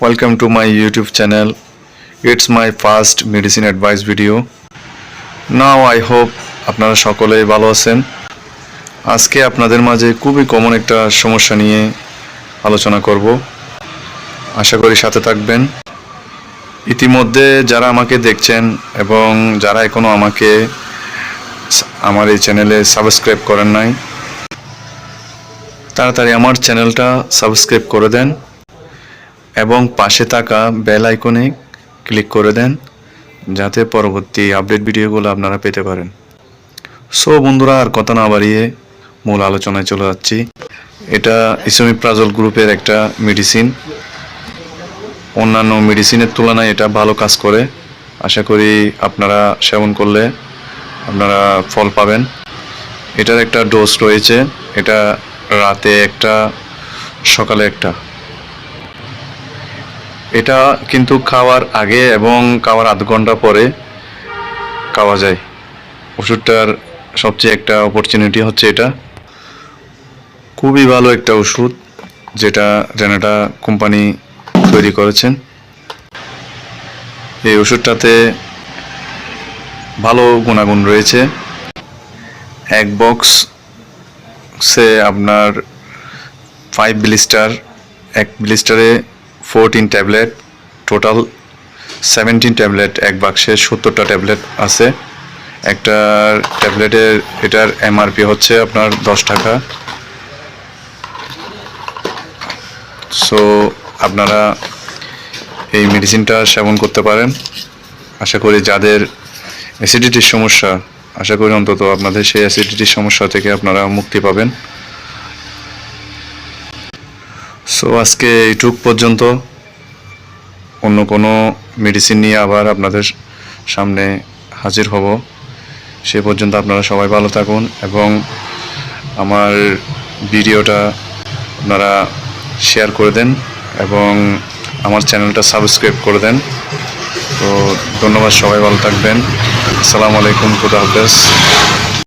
Welcome to my YouTube channel. It's my first medicine advice video. Now, I hope আপনারা সকলেই ভালো আছেন আজকে আপনাদের মাঝে খুবই কমন একটা সমস্যা নিয়ে আলোচনা করব আশা করি সাথে থাকবেন ইতিমধ্যে যারা আমাকে দেখছেন এবং যারা এখনও আমাকে আমার এই চ্যানেলে সাবস্ক্রাইব করেন নাই, তাড়াতাড়ি আমার চ্যানেলটা সাবস্ক্রাইব করে দেন এবং পাশে থাকা বেল আইকনে ক্লিক করে দেন, যাতে পরবর্তী আপডেট ভিডিওগুলো আপনারা পেতে পারেন। সো বন্ধুরা, আর কথা না বাড়িয়ে মূল আলোচনায় চলে যাচ্ছি। এটা ইসমিপ্রাজল গ্রুপের একটা মেডিসিন। অন্যান্য মেডিসিনের তুলনায় এটা ভালো কাজ করে। আশা করি আপনারা সেবন করলে আপনারা ফল পাবেন। এটার একটা ডোজ রয়েছে। এটা রাতে একটা, সকালে একটা। এটা কিন্তু খাওয়ার আগে এবং খাওয়ার আধ ঘণ্টা পরে খাওয়া যায়। ওষুধটার সবচেয়ে একটা অপরচুনিটি হচ্ছে এটা। খুবই ভালো একটা ওষুধ যেটা রেনাটা কোম্পানি তৈরি করেছেন। এই ওষুধটাতে ভালো গুণাগুণ রয়েছে। এক বক্স সে আপনার ফাইভ ব্লিস্টার এক ব্লিস্টারে fourteen tablet total seventeen tablet এক বাক্সে সত্তরটা ট্যাবলেট আছে। একটা ট্যাবলেটের এটার এমআরপি হচ্ছে আপনার দশ টাকা। সো আপনারা এই মেডিসিনটা সেবন করতে পারেন। আশা করি যাদের অ্যাসিডিটির সমস্যা, আশা করি অন্তত আপনাদের সেই অ্যাসিডিটির সমস্যা থেকে আপনারা মুক্তি পাবেন। সো আজকে এইটুক পর্যন্ত অন্য কোনো মেডিসিন নিয়ে আবার আপনাদের সামনে হাজির হব। সে পর্যন্ত আপনারা সবাই ভালো থাকুন এবং আমার ভিডিওটা আপনারা শেয়ার করে দেন এবং আমার চ্যানেলটা সাবস্ক্রাইব করে দেন। তো, ধন্যবাদ সবাই, ভালো থাকবেন। আসসালামু আলাইকুম, খুদা হাফেজ।